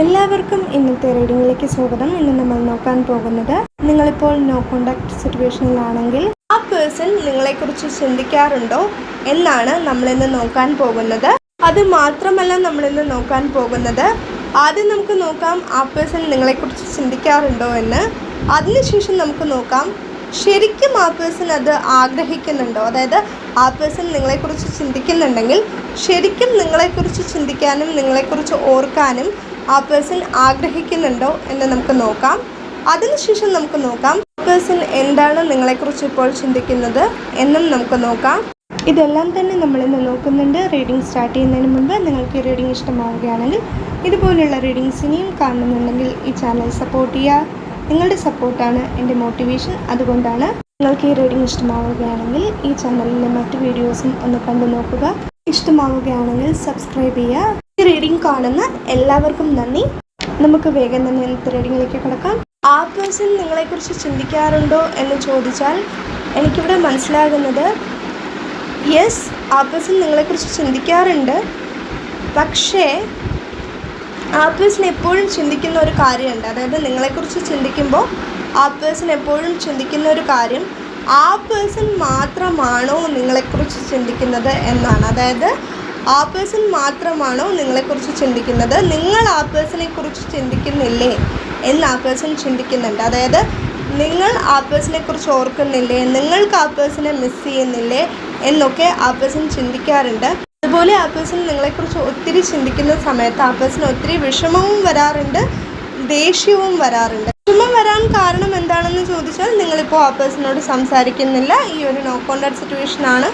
എല്ലാവർക്കും ഇന്നത്തെ റീഡിങ്ങിലേക്ക് സ്വാഗതം. ഇന്ന് നമ്മൾ നോക്കാൻ പോകുന്നത് നിങ്ങളിപ്പോൾ നോ കോണ്ടാക്ട് സിറ്റുവേഷനിലാണെങ്കിൽ ആ പേഴ്സൺ നിങ്ങളെക്കുറിച്ച് ചിന്തിക്കാറുണ്ടോ എന്നാണ് നമ്മളിന്ന് നോക്കാൻ പോകുന്നത്. അത് മാത്രമല്ല നമ്മളിന്ന് നോക്കാൻ പോകുന്നത് ആദ്യം നമുക്ക് നോക്കാം ആ പേഴ്സൺ നിങ്ങളെക്കുറിച്ച് ചിന്തിക്കാറുണ്ടോ എന്ന്. അതിനുശേഷം നമുക്ക് നോക്കാം ശരിക്കും ആ പേഴ്സൺ അത് ആഗ്രഹിക്കുന്നുണ്ടോ? അതായത് ആ പേഴ്സൺ നിങ്ങളെക്കുറിച്ച് ചിന്തിക്കുന്നുണ്ടെങ്കിൽ ശരിക്കും നിങ്ങളെക്കുറിച്ച് ചിന്തിക്കാനും നിങ്ങളെക്കുറിച്ച് ഓർക്കാനും ആ പേഴ്സൺ ആഗ്രഹിക്കുന്നുണ്ടോ എന്ന് നമുക്ക് നോക്കാം. അതിനുശേഷം നമുക്ക് നോക്കാം പേഴ്സൺ എന്താണ് നിങ്ങളെക്കുറിച്ച് ഇപ്പോൾ ചിന്തിക്കുന്നത് എന്നും നമുക്ക് നോക്കാം. ഇതെല്ലാം തന്നെ നമ്മളിന്ന് നോക്കുന്നുണ്ട്. റീഡിംഗ് സ്റ്റാർട്ട് ചെയ്യുന്നതിന് മുമ്പ് നിങ്ങൾക്ക് ഈ റീഡിംഗ് ഇഷ്ടമാവുകയാണെങ്കിൽ ഇതുപോലുള്ള റീഡിങ്സ് ഇനിയും കാണുന്നുണ്ടെങ്കിൽ ഈ ചാനൽ സപ്പോർട്ട് ചെയ്യുക. നിങ്ങളുടെ സപ്പോർട്ടാണ് എന്റെ മോട്ടിവേഷൻ. അതുകൊണ്ടാണ് നിങ്ങൾക്ക് ഈ റീഡിംഗ് ഇഷ്ടമാവുകയാണെങ്കിൽ ഈ ചാനലിലെ മറ്റ് വീഡിയോസും ഒന്ന് കണ്ടു നോക്കുക. ഇഷ്ടമാവുകയാണെങ്കിൽ സബ്സ്ക്രൈബ് ചെയ്യുക. റീഡിംഗ് കാണുന്ന എല്ലാവർക്കും നന്ദി. നമുക്ക് വേഗം തന്നെ ഇന്നത്തെ റീഡിങ്ങിലേക്ക് കിടക്കാം. ആ പേഴ്സൺ നിങ്ങളെക്കുറിച്ച് ചിന്തിക്കാറുണ്ടോ എന്ന് ചോദിച്ചാൽ എനിക്കിവിടെ മനസ്സിലാകുന്നത് യെസ് ആ പേഴ്സൺ നിങ്ങളെക്കുറിച്ച് ചിന്തിക്കാറുണ്ട്. പക്ഷേ ആ പേഴ്സൺ എപ്പോഴും ചിന്തിക്കുന്ന ഒരു കാര്യമുണ്ട്. അതായത് നിങ്ങളെക്കുറിച്ച് ചിന്തിക്കുമ്പോൾ ആ പേഴ്സൺ എപ്പോഴും ചിന്തിക്കുന്ന ഒരു കാര്യം ആ പേഴ്സൺ മാത്രമാണോ നിങ്ങളെക്കുറിച്ച് ചിന്തിക്കുന്നത് എന്നാണ്. അതായത് ആ പേഴ്സൺ മാത്രമാണോ നിങ്ങളെക്കുറിച്ച് ചിന്തിക്കുന്നത്? നിങ്ങൾ ആ പേഴ്സണെ കുറിച്ച് ചിന്തിക്കുന്നില്ലേ? എന്ന് ആ പേഴ്സൺ ചിന്തിക്കുന്നുണ്ട്. അതായത് നിങ്ങൾ ആ പേഴ്സണെ കുറിച്ച് ഓർക്കുന്നില്ലേ? നിങ്ങൾക്ക് ആ പേഴ്സണെ മിസ് ചെയ്യുന്നില്ലേ? എന്നൊക്കെ ആ പേഴ്സൺ ചിന്തിക്കാറുണ്ട്. അതുപോലെ ആ പേഴ്സൺ നിങ്ങളെക്കുറിച്ച് ഒത്തിരി ചിന്തിക്കുന്ന സമയത്ത് ആ പേഴ്സൺ ഒത്തിരി വിഷമവും വരാറുണ്ട് ദേഷ്യവും വരാറുണ്ട്. വിഷമം വരാൻ കാരണം എന്താണെന്ന് ചോദിച്ചാൽ നിങ്ങളിപ്പോൾ ആ പേഴ്സണോട് സംസാരിക്കുന്നില്ല. ഈ ഒരു നോ കോണ്ടാക്ട് സിറ്റുവേഷൻ ആണ്.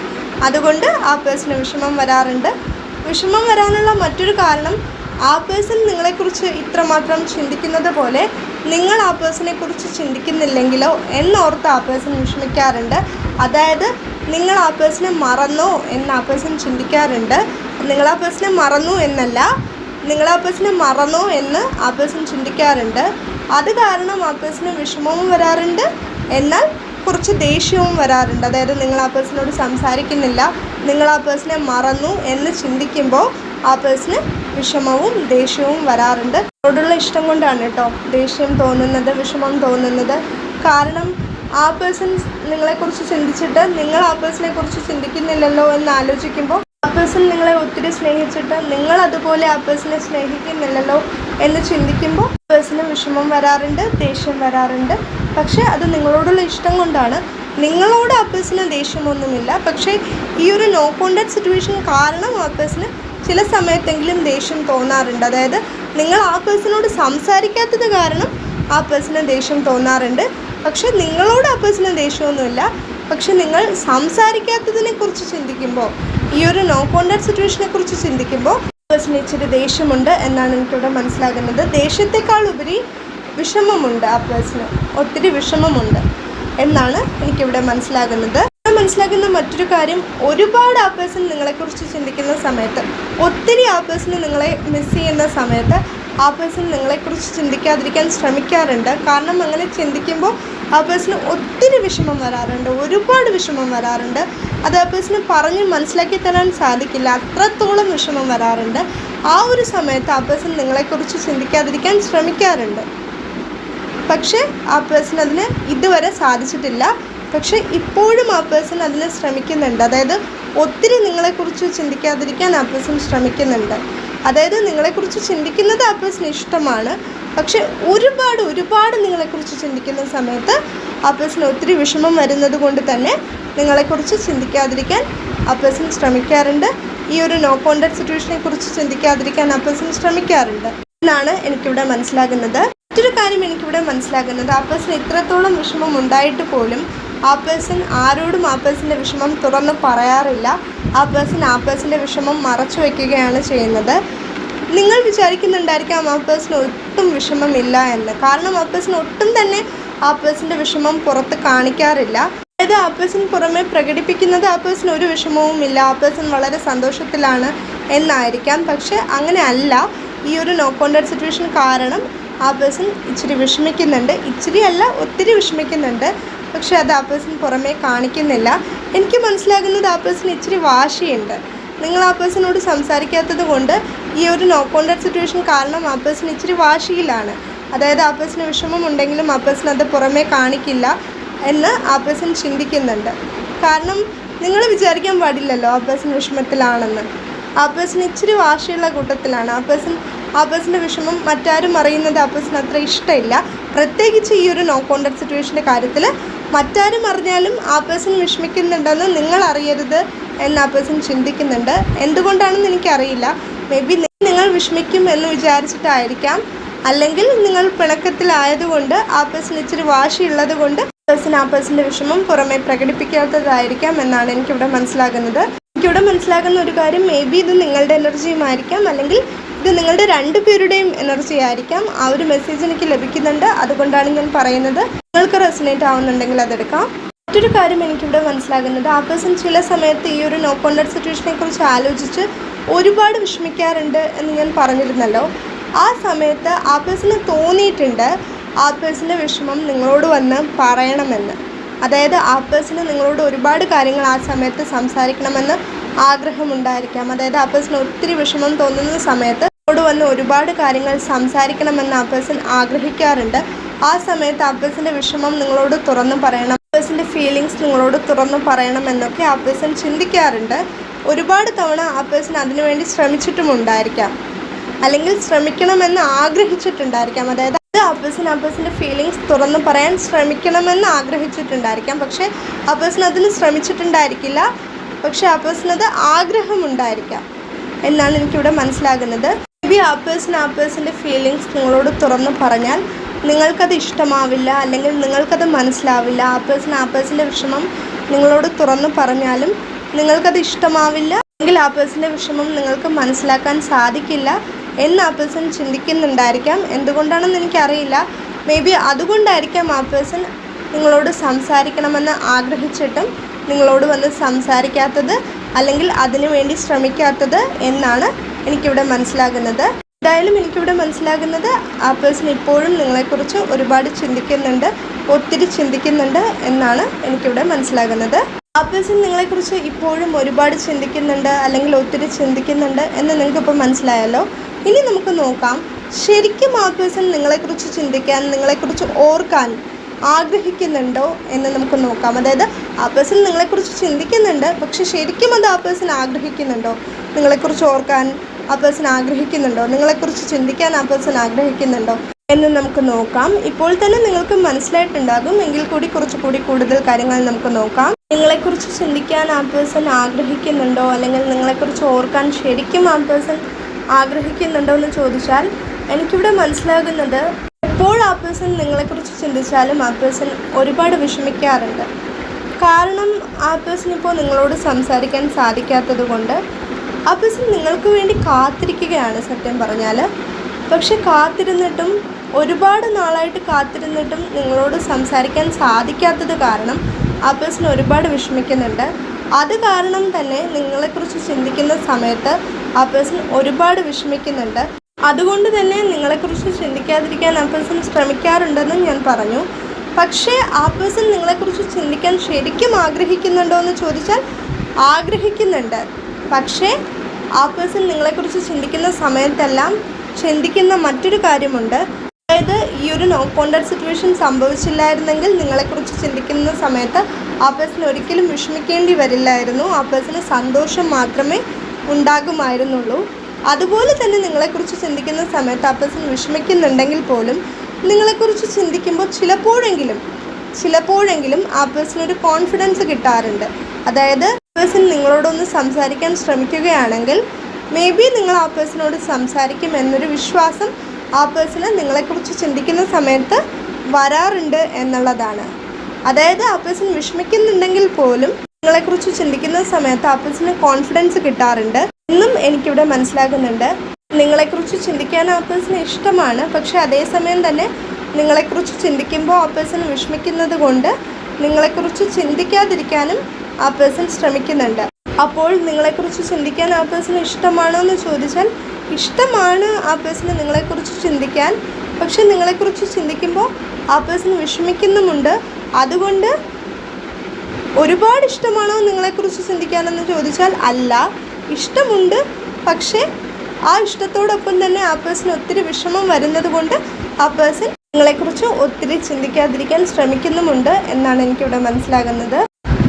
അതുകൊണ്ട് ആ പേഴ്സണ് വിഷമം വരാറുണ്ട്. വിഷമം വരാനുള്ള മറ്റൊരു കാരണം ആ പേഴ്സൺ നിങ്ങളെക്കുറിച്ച് ഇത്രമാത്രം ചിന്തിക്കുന്നത് പോലെ നിങ്ങൾ ആ പേഴ്സണെ കുറിച്ച് ചിന്തിക്കുന്നില്ലെങ്കിലോ എന്നോർത്ത് ആ പേഴ്സൺ വിഷമിക്കാറുണ്ട്. അതായത് നിങ്ങൾ ആ പേഴ്സണെ മറന്നോ എന്ന് ആ പേഴ്സൺ ചിന്തിക്കാറുണ്ട്. നിങ്ങൾ ആ പേഴ്സണെ മറന്നു എന്നല്ല നിങ്ങൾ ആ പേഴ്സണെ മറന്നോ എന്ന് ആ പേഴ്സൺ ചിന്തിക്കാറുണ്ട്. അത് കാരണം ആ പേഴ്സണ് വിഷമവും വരാറുണ്ട്. എന്നാൽ കുറച്ച് ദേഷ്യവും വരാറുണ്ട്. അതായത് നിങ്ങൾ ആ പേഴ്സണോട് സംസാരിക്കുന്നില്ല. നിങ്ങൾ ആ പേഴ്സണെ മറന്നു എന്ന് ചിന്തിക്കുമ്പോൾ ആ പേഴ്സണ് വിഷമവും ദേഷ്യവും വരാറുണ്ട്. അവരോടുള്ള ഇഷ്ടം കൊണ്ടാണ് കേട്ടോ ദേഷ്യം തോന്നുന്നത് വിഷമം തോന്നുന്നത്. കാരണം ആ പേഴ്സൺ നിങ്ങളെക്കുറിച്ച് ചിന്തിച്ചിട്ട് നിങ്ങൾ ആ പേഴ്സണെ കുറിച്ച് ചിന്തിക്കുന്നില്ലല്ലോ എന്ന് ആലോചിക്കുമ്പോൾ ആ പേഴ്സൺ നിങ്ങളെ ഒത്തിരി സ്നേഹിച്ചിട്ട് നിങ്ങൾ അതുപോലെ ആ പേഴ്സണെ സ്നേഹിക്കുന്നില്ലല്ലോ എന്ന് ചിന്തിക്കുമ്പോൾ പേഴ്സണ് വിഷമം വരാറുണ്ട് ദേഷ്യം വരാറുണ്ട്. പക്ഷേ അത് നിങ്ങളോടുള്ള ഇഷ്ടം കൊണ്ടാണ്. നിങ്ങളോട് ആ ദേഷ്യമൊന്നുമില്ല. പക്ഷേ ഈ ഒരു നോ കോണ്ടാക്ട് സിറ്റുവേഷൻ കാരണം ആ ചില സമയത്തെങ്കിലും ദേഷ്യം തോന്നാറുണ്ട്. അതായത് നിങ്ങൾ ആ പേഴ്സണോട് സംസാരിക്കാത്തത് കാരണം ആ പേഴ്സണ് ദേഷ്യം തോന്നാറുണ്ട്. പക്ഷേ നിങ്ങളോട് ആ പേഴ്സണ് ദേഷ്യമൊന്നുമില്ല. പക്ഷെ നിങ്ങൾ സംസാരിക്കാത്തതിനെ കുറിച്ച് ചിന്തിക്കുമ്പോൾ ഈ ഒരു നോ കോണ്ടാക്ട് സിറ്റുവേഷനെ കുറിച്ച് ചിന്തിക്കുമ്പോൾ പേഴ്സണ് ഇച്ചിരി ദേഷ്യമുണ്ട് എന്നാണ് എനിക്കിവിടെ മനസ്സിലാകുന്നത്. ദേഷ്യത്തെക്കാൾ ഉപരി വിഷമമുണ്ട് ആ പേഴ്സണ് ഒത്തിരി വിഷമമുണ്ട് എന്നാണ് എനിക്കിവിടെ മനസ്സിലാകുന്നത്. മനസ്സിലാക്കുന്ന മറ്റൊരു കാര്യം ഒരുപാട് ആ പേഴ്സൺ നിങ്ങളെക്കുറിച്ച് ചിന്തിക്കുന്ന സമയത്ത് ഒത്തിരി ആ പേഴ്സൺ നിങ്ങളെ മിസ് ചെയ്യുന്ന സമയത്ത് ആ പേഴ്സൺ നിങ്ങളെക്കുറിച്ച് ചിന്തിക്കാതിരിക്കാൻ ശ്രമിക്കാറുണ്ട്. കാരണം അങ്ങനെ ചിന്തിക്കുമ്പോൾ ആ പേഴ്സണ് ഒത്തിരി വിഷമം വരാറുണ്ട്. ഒരുപാട് വിഷമം വരാറുണ്ട്. അത് ആ പേഴ്സണ് പറഞ്ഞ് മനസ്സിലാക്കി തരാൻ സാധിക്കില്ല. അത്രത്തോളം വിഷമം വരാറുണ്ട്. ആ ഒരു സമയത്ത് ആ പേഴ്സൺ നിങ്ങളെക്കുറിച്ച് ചിന്തിക്കാതിരിക്കാൻ ശ്രമിക്കാറുണ്ട്. പക്ഷേ ആ പേഴ്സൺ അതിന് ഇതുവരെ സാധിച്ചിട്ടില്ല. പക്ഷേ ഇപ്പോഴും ആ പേഴ്സൺ അതിന് ശ്രമിക്കുന്നുണ്ട്. അതായത് ഒത്തിരി നിങ്ങളെക്കുറിച്ച് ചിന്തിക്കാതിരിക്കാൻ പേഴ്സൺ ശ്രമിക്കുന്നുണ്ട്. അതായത് നിങ്ങളെക്കുറിച്ച് ചിന്തിക്കുന്നത് പേഴ്സൺ ഇഷ്ടമാണ്. പക്ഷെ ഒരുപാട് ഒരുപാട് നിങ്ങളെക്കുറിച്ച് ചിന്തിക്കുന്ന സമയത്ത് പേഴ്സൺ ഒത്തിരി വിഷമം വരുന്നത് കൊണ്ട് തന്നെ നിങ്ങളെക്കുറിച്ച് ചിന്തിക്കാതിരിക്കാൻ ആ ശ്രമിക്കാറുണ്ട്. ഈ ഒരു നോ കോണ്ടാക്ട് സിറ്റുവേഷനെ കുറിച്ച് ചിന്തിക്കാതിരിക്കാൻ ആ ശ്രമിക്കാറുണ്ട്. എന്നാണ് എനിക്കിവിടെ മനസ്സിലാകുന്നത്. മറ്റൊരു കാര്യം എനിക്കിവിടെ മനസ്സിലാകുന്നത്. പേഴ്സൺ ഇത്രത്തോളം വിഷമം ഉണ്ടായിട്ട് പോലും ആ പേഴ്സൺ ആരോടും ആ പേഴ്സന്റെ വിഷമം തുറന്ന് പറയാറില്ല. ആ പേഴ്സൺ ആ പേഴ്സന്റെ വിഷമം മറച്ചു വയ്ക്കുകയാണ് ചെയ്യുന്നത്. നിങ്ങൾ വിചാരിക്കുന്നുണ്ടായിരിക്കാം ആ പേഴ്സൺ ഒട്ടും വിഷമമില്ല എന്ന്. കാരണം ആ പേഴ്സൺ ഒട്ടും തന്നെ ആ പേഴ്സന്റെ വിഷമം പുറത്ത് കാണിക്കാറില്ല. അതായത് ആ പേഴ്സൺ പുറമെ പ്രകടിപ്പിക്കുന്നത് ആ പേഴ്സൺ ഒരു വിഷമവും ഇല്ല. ആ പേഴ്സൺ വളരെ സന്തോഷത്തിലാണ് എന്നായിരിക്കാം. പക്ഷേ അങ്ങനെ അല്ല. ഈ ഒരു നോ കോണ്ടാക്ട് സിറ്റുവേഷൻ കാരണം ആ പേഴ്സൺ ഇച്ചിരി വിഷമിക്കുന്നുണ്ട്. ഇച്ചിരി അല്ല ഒത്തിരി വിഷമിക്കുന്നുണ്ട്. പക്ഷെ അത് ആ പേഴ്സൺ പുറമേ കാണിക്കുന്നില്ല എനിക്ക് മനസ്സിലാകുന്നത് ആ പേഴ്സൺ ഇച്ചിരി വാശിയുണ്ട് നിങ്ങൾ ആ പേഴ്സണോട് സംസാരിക്കാത്തത് കൊണ്ട് ഈ ഒരു നോ കോണ്ടാക്ട് സിറ്റുവേഷൻ കാരണം ആ പേഴ്സൺ ഇച്ചിരി വാശിയിലാണ് അതായത് ആ പേഴ്സണ് വിഷമം ഉണ്ടെങ്കിലും ആ പേഴ്സൺ അത് പുറമേ കാണിക്കില്ല എന്ന് ആ പേഴ്സൺ ചിന്തിക്കുന്നുണ്ട് കാരണം നിങ്ങൾ വിചാരിക്കാൻ പാടില്ലല്ലോ ആ പേഴ്സൺ വിഷമത്തിലാണെന്ന് ആ പേഴ്സൺ ഇച്ചിരി വാശിയുള്ള കൂട്ടത്തിലാണ് ആ പേഴ്സൺ ആ പേഴ്സന്റെ വിഷമം മറ്റാരും അറിയുന്നത് ആ പേഴ്സൺ അത്ര ഇഷ്ടമില്ല പ്രത്യേകിച്ച് ഈ ഒരു നോ കോണ്ടാക്ട് സിറ്റുവേഷന്റെ കാര്യത്തിൽ മറ്റാരും അറിഞ്ഞാലും ആ പേഴ്സൺ വിഷമിക്കുന്നുണ്ടെന്ന് നിങ്ങൾ അറിയരുത് എന്ന് ആ പേഴ്സൺ ചിന്തിക്കുന്നുണ്ട്. എന്തുകൊണ്ടാണെന്ന് എനിക്കറിയില്ല. മേ ബി നിങ്ങൾ വിഷമിക്കും എന്ന് വിചാരിച്ചിട്ടായിരിക്കാം. അല്ലെങ്കിൽ നിങ്ങൾ പിണക്കത്തിലായതുകൊണ്ട് ആ പേഴ്സൺ ഇച്ചിരി വാശിയുള്ളത് കൊണ്ട് പേഴ്സൺ ആ പേഴ്സന്റെ വിഷമം പുറമെ പ്രകടിപ്പിക്കാത്തതായിരിക്കാം എന്നാണ് എനിക്കിവിടെ മനസ്സിലാകുന്നത്. എനിക്കിവിടെ മനസ്സിലാകുന്ന ഒരു കാര്യം മേ ബി ഇത് നിങ്ങളുടെ എനർജിയുമായിരിക്കാം അല്ലെങ്കിൽ ഇത് നിങ്ങളുടെ രണ്ടുപേരുടെയും എനർജി ആയിരിക്കാം. ആ ഒരു മെസ്സേജ് എനിക്ക് ലഭിക്കുന്നുണ്ട്. അതുകൊണ്ടാണ് ഞാൻ പറയുന്നത്. നിങ്ങൾക്ക് റെസിനേറ്റ് ആവുന്നുണ്ടെങ്കിൽ അതെടുക്കാം. മറ്റൊരു കാര്യം എനിക്കിവിടെ മനസ്സിലാകുന്നത്. ആ പേഴ്സൺ ചില സമയത്ത് ഈ ഒരു നോ കോണ്ടാക്ട് സിറ്റുവേഷനെ കുറിച്ച് ആലോചിച്ച് ഒരുപാട് വിഷമിക്കാറുണ്ട് എന്ന് ഞാൻ പറഞ്ഞിരുന്നല്ലോ. ആ സമയത്ത് ആ പേഴ്സണ് തോന്നിയിട്ടുണ്ട് ആ പേഴ്സന്റെ വിഷമം നിങ്ങളോട് വന്ന് പറയണമെന്ന്. അതായത് ആ പേഴ്സണ് നിങ്ങളോട് ഒരുപാട് കാര്യങ്ങൾ ആ സമയത്ത് സംസാരിക്കണമെന്ന് ആഗ്രഹമുണ്ടായിരിക്കാം. അതായത് ആ പേഴ്സണ് ഒത്തിരി വിഷമം തോന്നുന്ന സമയത്ത് നിങ്ങളോട് വന്ന് ഒരുപാട് കാര്യങ്ങൾ സംസാരിക്കണമെന്ന് ആ ആഗ്രഹിക്കാറുണ്ട്. ആ സമയത്ത് ആ വിഷമം നിങ്ങളോട് തുറന്നു പറയണം. പേഴ്സന്റെ ഫീലിങ്സ് നിങ്ങളോട് തുറന്നു പറയണമെന്നൊക്കെ എന്നൊക്കെ പേഴ്സൺ ചിന്തിക്കാറുണ്ട്. ഒരുപാട് തവണ ആ അതിനുവേണ്ടി ശ്രമിച്ചിട്ടുമുണ്ടായിരിക്കാം അല്ലെങ്കിൽ ശ്രമിക്കണമെന്ന് ആഗ്രഹിച്ചിട്ടുണ്ടായിരിക്കാം. അതായത് അത് പേഴ്സൺ ആ ഫീലിങ്സ് തുറന്നു പറയാൻ ശ്രമിക്കണമെന്ന് ആഗ്രഹിച്ചിട്ടുണ്ടായിരിക്കാം. പക്ഷേ ആ പേഴ്സൺ അതിന് ശ്രമിച്ചിട്ടുണ്ടായിരിക്കില്ല. പക്ഷേ ആ പേഴ്സൺ അത് ആഗ്രഹമുണ്ടായിരിക്കാം. എന്നാണ് എനിക്കിവിടെ മനസ്സിലാകുന്നത്. ബി ആ പേഴ്സൺ ആ പേഴ്സന്റെ ഫീലിങ്സ് നിങ്ങളോട് തുറന്ന് പറഞ്ഞാൽ നിങ്ങൾക്കത് ഇഷ്ടമാവില്ല അല്ലെങ്കിൽ നിങ്ങൾക്കത് മനസ്സിലാവില്ല. ആ പേഴ്സൺ ആ പേഴ്സന്റെ വിഷമം നിങ്ങളോട് തുറന്ന് പറഞ്ഞാലും നിങ്ങൾക്കത് ഇഷ്ടമാവില്ല അല്ലെങ്കിൽ ആ പേഴ്സന്റെ വിഷമം നിങ്ങൾക്ക് മനസ്സിലാക്കാൻ സാധിക്കില്ല എന്ന് ആ പേഴ്സൺ ചിന്തിക്കുന്നുണ്ടായിരിക്കാം. എന്തുകൊണ്ടാണെന്ന് എനിക്കറിയില്ല. മേ ബി അതുകൊണ്ടായിരിക്കാം ആ പേഴ്സൺ നിങ്ങളോട് സംസാരിക്കണമെന്ന് ആഗ്രഹിച്ചിട്ടും നിങ്ങളോട് വന്ന് സംസാരിക്കാത്തത് അല്ലെങ്കിൽ അതിനു വേണ്ടി ശ്രമിക്കാത്തത് എന്നാണ് എനിക്കിവിടെ മനസ്സിലാകുന്നത്. എന്തായാലും എനിക്കിവിടെ മനസ്സിലാകുന്നത് ആ പേഴ്സൺ ഇപ്പോഴും നിങ്ങളെക്കുറിച്ച് ഒരുപാട് ചിന്തിക്കുന്നുണ്ട് ഒത്തിരി ചിന്തിക്കുന്നുണ്ട് എന്നാണ് എനിക്കിവിടെ മനസ്സിലാകുന്നത്. ആ പേഴ്സൺ നിങ്ങളെക്കുറിച്ച് ഇപ്പോഴും ഒരുപാട് ചിന്തിക്കുന്നുണ്ട് അല്ലെങ്കിൽ ഒത്തിരി ചിന്തിക്കുന്നുണ്ട് എന്ന് നിങ്ങൾക്കിപ്പോൾ മനസ്സിലായല്ലോ. ഇനി നമുക്ക് നോക്കാം. ശരിക്കും ആ പേഴ്സൺ നിങ്ങളെക്കുറിച്ച് ചിന്തിക്കാൻ നിങ്ങളെക്കുറിച്ച് ഓർക്കാൻ ആഗ്രഹിക്കുന്നുണ്ടോ എന്ന് നമുക്ക് നോക്കാം. അതായത് ആ പേഴ്സൺ നിങ്ങളെക്കുറിച്ച് ചിന്തിക്കുന്നുണ്ട് പക്ഷെ ശരിക്കും അത് ആ പേഴ്സൺ ആഗ്രഹിക്കുന്നുണ്ടോ? നിങ്ങളെക്കുറിച്ച് ഓർക്കാൻ ആ പേഴ്സൺ ആഗ്രഹിക്കുന്നുണ്ടോ? നിങ്ങളെക്കുറിച്ച് ചിന്തിക്കാൻ ആ പേഴ്സൺ ആഗ്രഹിക്കുന്നുണ്ടോ? എന്ന് നമുക്ക് നോക്കാം. ഇപ്പോൾ തന്നെ നിങ്ങൾക്ക് മനസ്സിലായിട്ടുണ്ടാകും. എങ്കിൽ കൂടി കുറച്ചുകൂടി കൂടുതൽ കാര്യങ്ങൾ നമുക്ക് നോക്കാം. നിങ്ങളെക്കുറിച്ച് ചിന്തിക്കാൻ ആ പേഴ്സൺ ആഗ്രഹിക്കുന്നുണ്ടോ? അല്ലെങ്കിൽ നിങ്ങളെക്കുറിച്ച് ഓർക്കാൻ ശരിക്കും ആ പേഴ്സൺ ആഗ്രഹിക്കുന്നുണ്ടോ എന്ന് ചോദിച്ചാൽ എനിക്കിവിടെ മനസ്സിലാകുന്നത് എപ്പോൾ ആ പേഴ്സൺ നിങ്ങളെക്കുറിച്ച് ചിന്തിച്ചാലും ആ പേഴ്സൺ ഒരുപാട് വിഷമിക്കാറുണ്ട്. കാരണം ആ പേഴ്സൺ ഇപ്പോൾ നിങ്ങളോട് സംസാരിക്കാൻ സാധിക്കാത്തത് കൊണ്ട് പേഴ്സൺ നിങ്ങൾക്ക് വേണ്ടി കാത്തിരിക്കുകയാണ് സത്യം പറഞ്ഞാൽ പക്ഷെ കാത്തിരുന്നിട്ടും ഒരുപാട് നാളായിട്ട് കാത്തിരുന്നിട്ടും നിങ്ങളോട് സംസാരിക്കാൻ സാധിക്കാത്തത് കാരണം ആ പേഴ്സൺ ഒരുപാട് വിഷമിക്കുന്നുണ്ട്. അത് കാരണം തന്നെ നിങ്ങളെക്കുറിച്ച് ചിന്തിക്കുന്ന സമയത്ത് ആ പേഴ്സൺ ഒരുപാട് വിഷമിക്കുന്നുണ്ട്. അതുകൊണ്ട് തന്നെ നിങ്ങളെക്കുറിച്ച് ചിന്തിക്കാതിരിക്കാൻ ആ പേഴ്സൺ ശ്രമിക്കാറുണ്ടെന്നും ഞാൻ പറഞ്ഞു. പക്ഷേ ആ പേഴ്സൺ നിങ്ങളെക്കുറിച്ച് ചിന്തിക്കാൻ ശരിക്കും ആഗ്രഹിക്കുന്നുണ്ടോ എന്ന് ചോദിച്ചാൽ ആഗ്രഹിക്കുന്നുണ്ട്. പക്ഷേ ആ പേഴ്സൺ നിങ്ങളെക്കുറിച്ച് ചിന്തിക്കുന്ന സമയത്തെല്ലാം ചിന്തിക്കുന്ന മറ്റൊരു കാര്യമുണ്ട്. അതായത് ഈ ഒരു നോ കോണ്ടാക്ട് സിറ്റുവേഷൻ സംഭവിച്ചില്ലായിരുന്നെങ്കിൽ നിങ്ങളെക്കുറിച്ച് ചിന്തിക്കുന്ന സമയത്ത് ആ പേഴ്സൺ ഒരിക്കലും വിഷമിക്കേണ്ടി വരില്ലായിരുന്നു. ആ പേഴ്സണ് സന്തോഷം മാത്രമേ ഉണ്ടാകുമായിരുന്നുള്ളൂ. അതുപോലെ തന്നെ നിങ്ങളെക്കുറിച്ച് ചിന്തിക്കുന്ന സമയത്ത് ആ പേഴ്സൺ വിഷമിക്കുന്നുണ്ടെങ്കിൽ പോലും നിങ്ങളെക്കുറിച്ച് ചിന്തിക്കുമ്പോൾ ചിലപ്പോഴെങ്കിലും ചിലപ്പോഴെങ്കിലും ആ പേഴ്സണൊരു കോൺഫിഡൻസ് കിട്ടാറുണ്ട്. അതായത് പേഴ്സൺ നിങ്ങളോടൊന്ന് സംസാരിക്കാൻ ശ്രമിക്കുകയാണെങ്കിൽ മേ ബി നിങ്ങൾ ആ പേഴ്സണോട് സംസാരിക്കും എന്നൊരു വിശ്വാസം ആ പേഴ്സണ് നിങ്ങളെക്കുറിച്ച് ചിന്തിക്കുന്ന സമയത്ത് വരാറുണ്ട് എന്നുള്ളതാണ്. അതായത് ആ പേഴ്സൺ വിഷമിക്കുന്നുണ്ടെങ്കിൽ പോലും നിങ്ങളെക്കുറിച്ച് ചിന്തിക്കുന്ന സമയത്ത് ആ പേഴ്സണ് കോൺഫിഡൻസ് കിട്ടാറുണ്ട്. എന്നും എനിക്കിവിടെ മനസ്സിലാകുന്നുണ്ട്. നിങ്ങളെക്കുറിച്ച് ചിന്തിക്കാൻ ആ പേഴ്സണ് ഇഷ്ടമാണ്. പക്ഷേ അതേസമയം തന്നെ നിങ്ങളെക്കുറിച്ച് ചിന്തിക്കുമ്പോൾ ആ പേഴ്സൺ വിഷമിക്കുന്നത് കൊണ്ട് നിങ്ങളെക്കുറിച്ച് ചിന്തിക്കാതിരിക്കാനും ആ പേഴ്സൺ ശ്രമിക്കുന്നുണ്ട്. അപ്പോൾ നിങ്ങളെക്കുറിച്ച് ചിന്തിക്കാൻ ആ പേഴ്സൺ ഇഷ്ടമാണോ എന്ന് ചോദിച്ചാൽ ഇഷ്ടമാണ് ആ പേഴ്സണ് നിങ്ങളെക്കുറിച്ച് ചിന്തിക്കാൻ. പക്ഷെ നിങ്ങളെക്കുറിച്ച് ചിന്തിക്കുമ്പോൾ ആ പേഴ്സൺ വിഷമിക്കുന്നുമുണ്ട്. അതുകൊണ്ട് ഒരുപാട് ഇഷ്ടമാണോ നിങ്ങളെക്കുറിച്ച് ചിന്തിക്കാനെന്ന് ചോദിച്ചാൽ അല്ല ഇഷ്ടമുണ്ട്. പക്ഷേ ആ ഇഷ്ടത്തോടൊപ്പം തന്നെ ആ പേഴ്സൺ ഒത്തിരി വിഷമം വരുന്നത് കൊണ്ട് ആ പേഴ്സൺ നിങ്ങളെക്കുറിച്ച് ഒത്തിരി ചിന്തിക്കാതിരിക്കാൻ ശ്രമിക്കുന്നുമുണ്ട് എന്നാണ് എനിക്കിവിടെ മനസ്സിലാകുന്നത്.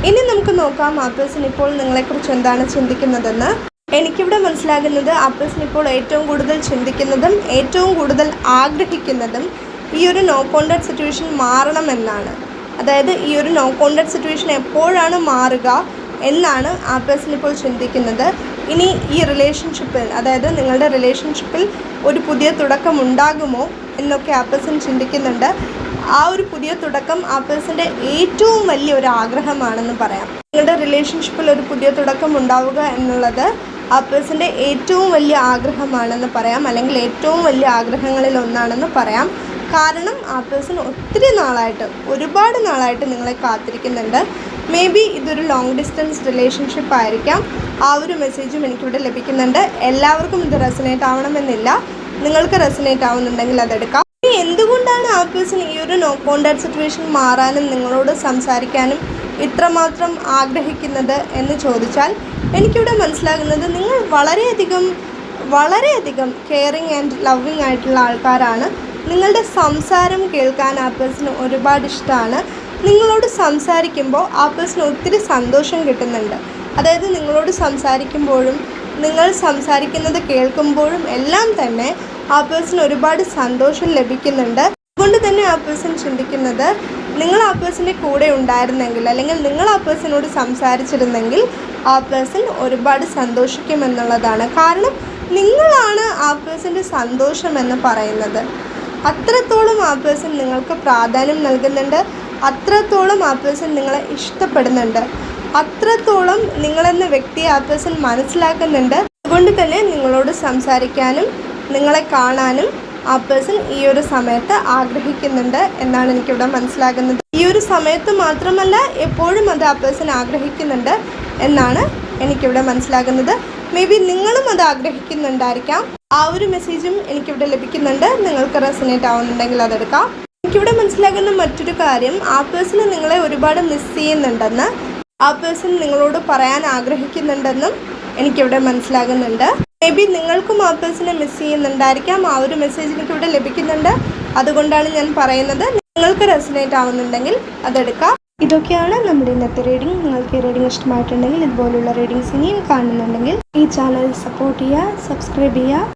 ഇനി നമുക്ക് നോക്കാം ആപ്പിൾസ് ഇപ്പോൾ നിങ്ങളെക്കുറിച്ച് എന്താണ് ചിന്തിക്കുന്നതെന്ന്. എനിക്കിവിടെ മനസ്സിലാകുന്നത് ആപ്പിൾസ് ഇപ്പോൾ ഏറ്റവും കൂടുതൽ ചിന്തിക്കുന്നതും ഏറ്റവും കൂടുതൽ ആഗ്രഹിക്കുന്നതും ഈ ഒരു നോ കോണ്ടാക്ട് സിറ്റുവേഷൻ മാറണമെന്നാണ് അതായത് ഈ ഒരു നോ കോണ്ടാക്ട് സിറ്റുവേഷൻ എപ്പോഴാണ് മാറുക എന്നാണ് പേഴ്സൺ ഇപ്പോൾ ചിന്തിക്കുന്നത്. ഇനി ഈ റിലേഷൻഷിപ്പിൽ അതായത് നിങ്ങളുടെ റിലേഷൻഷിപ്പിൽ ഒരു പുതിയ തുടക്കം ഉണ്ടാകുമോ എന്നൊക്കെ ആ പേഴ്സൺ ചിന്തിക്കുന്നുണ്ട്. ആ ഒരു പുതിയ തുടക്കം ആ പേഴ്സന്റെ ഏറ്റവും വലിയ ഒരു ആഗ്രഹമാണെന്ന് പറയാം. നിങ്ങളുടെ റിലേഷൻഷിപ്പിൽ ഒരു പുതിയ തുടക്കം ഉണ്ടാവുക എന്നുള്ളത് ആ പേഴ്സന്റെ ഏറ്റവും വലിയ ആഗ്രഹമാണെന്ന് പറയാം. അല്ലെങ്കിൽ ഏറ്റവും വലിയ ആഗ്രഹങ്ങളിൽ ഒന്നാണെന്ന് പറയാം. കാരണം ആ പേഴ്സൺ ഒത്തിരി നാളായിട്ട് ഒരുപാട് നാളായിട്ട് നിങ്ങളെ കാത്തിരിക്കുന്നുണ്ട്. മേ ബി ഇതൊരു ലോങ് ഡിസ്റ്റൻസ് റിലേഷൻഷിപ്പ് ആയിരിക്കാം. ആ ഒരു മെസ്സേജും എനിക്കിവിടെ ലഭിക്കുന്നുണ്ട്. എല്ലാവർക്കും ഇത് റെസനേറ്റ് ആവണമെന്നില്ല. നിങ്ങൾക്ക് റെസനേറ്റ് ആവുന്നുണ്ടെങ്കിൽ അതെടുക്കാം. ഇനി എന്തുകൊണ്ടാണ് ആ പേഴ്സൺ ഈ ഒരു നോ കോണ്ടാക്ട് സിറ്റുവേഷൻ മാറാനും നിങ്ങളോട് സംസാരിക്കാനും ഇത്രമാത്രം ആഗ്രഹിക്കുന്നത് എന്ന് ചോദിച്ചാൽ എനിക്കിവിടെ മനസ്സിലാകുന്നത് നിങ്ങൾ വളരെയധികം വളരെയധികം കെയറിങ് ആൻഡ് ലവിങ് ആയിട്ടുള്ള ആൾക്കാരാണ്. നിങ്ങളുടെ സംസാരം കേൾക്കാൻ ആ ഒരുപാട് ഇഷ്ടമാണ് നിങ്ങളോട് സംസാരിക്കുമ്പോൾ ആ ഒത്തിരി സന്തോഷം കിട്ടുന്നുണ്ട്. അതായത് നിങ്ങളോട് സംസാരിക്കുമ്പോഴും നിങ്ങൾ സംസാരിക്കുന്നത് കേൾക്കുമ്പോഴും എല്ലാം തന്നെ ആ ഒരുപാട് സന്തോഷം ലഭിക്കുന്നുണ്ട്. അതുകൊണ്ട് തന്നെ ആ പേഴ്സൺ ചിന്തിക്കുന്നത് നിങ്ങൾ ആ കൂടെ ഉണ്ടായിരുന്നെങ്കിൽ അല്ലെങ്കിൽ നിങ്ങൾ ആ പേഴ്സണോട് സംസാരിച്ചിരുന്നെങ്കിൽ ആ പേഴ്സൺ ഒരുപാട് സന്തോഷിക്കുമെന്നുള്ളതാണ്. കാരണം നിങ്ങളാണ് ആ പേഴ്സന്റെ സന്തോഷം എന്ന് പറയുന്നത്. അത്രത്തോളം ആ പേഴ്സൺ നിങ്ങൾക്ക് പ്രാധാന്യം നൽകുന്നുണ്ട്. അത്രത്തോളം ആ പേഴ്സൺ നിങ്ങളെ ഇഷ്ടപ്പെടുന്നുണ്ട്. അത്രത്തോളം നിങ്ങളെന്ന വ്യക്തിയെ ആ പേഴ്സൺ മനസ്സിലാക്കുന്നുണ്ട്. അതുകൊണ്ട് തന്നെ നിങ്ങളോട് സംസാരിക്കാനും നിങ്ങളെ കാണാനും ആ പേഴ്സൺ ഈ ഒരു സമയത്ത് ആഗ്രഹിക്കുന്നുണ്ട് എന്നാണ് എനിക്കിവിടെ മനസ്സിലാകുന്നത്. ഈ ഒരു സമയത്ത് മാത്രമല്ല എപ്പോഴും അത് ആ പേഴ്സൺ ആഗ്രഹിക്കുന്നുണ്ട് എന്നാണ് എനിക്കിവിടെ മനസ്സിലാകുന്നത്. മേ ബി നിങ്ങളും അത് ആഗ്രഹിക്കുന്നുണ്ടായിരിക്കാം. ആ ഒരു മെസ്സേജും എനിക്കിവിടെ ലഭിക്കുന്നുണ്ട്. നിങ്ങൾക്ക് റെസനേറ്റ് ആവുന്നുണ്ടെങ്കിൽ അതെടുക്കാം. എനിക്കിവിടെ മനസ്സിലാകുന്ന മറ്റൊരു കാര്യം ആ പേഴ്സൺ നിങ്ങളെ ഒരുപാട് മിസ് ചെയ്യുന്നുണ്ടെന്ന് ആ പേഴ്സൺ നിങ്ങളോട് പറയാൻ ആഗ്രഹിക്കുന്നുണ്ടെന്നും എനിക്കിവിടെ മനസ്സിലാകുന്നുണ്ട്. മേ ബി നിങ്ങൾക്കും ആ പേഴ്സണെ മിസ് ചെയ്യുന്നുണ്ടായിരിക്കാം. ആ ഒരു മെസ്സേജ് എനിക്കിവിടെ ലഭിക്കുന്നുണ്ട്. അതുകൊണ്ടാണ് ഞാൻ പറയുന്നത്. നിങ്ങൾക്ക് റെസനേറ്റ് ആവുന്നുണ്ടെങ്കിൽ അതെടുക്കാം. ഇതൊക്കെയാണ് നമ്മുടെ ഇന്നത്തെ റീഡിംഗ് നിങ്ങൾക്ക് ഈ റീഡിംഗ് ഇഷ്ടമായിട്ടുണ്ടെങ്കിൽ ഇതുപോലുള്ള റീഡിങ്സ് ഇനിയും കാണുന്നുണ്ടെങ്കിൽ ഈ ചാനൽ സപ്പോർട്ട് ചെയ്യുക സബ്സ്ക്രൈബ് ചെയ്യുക.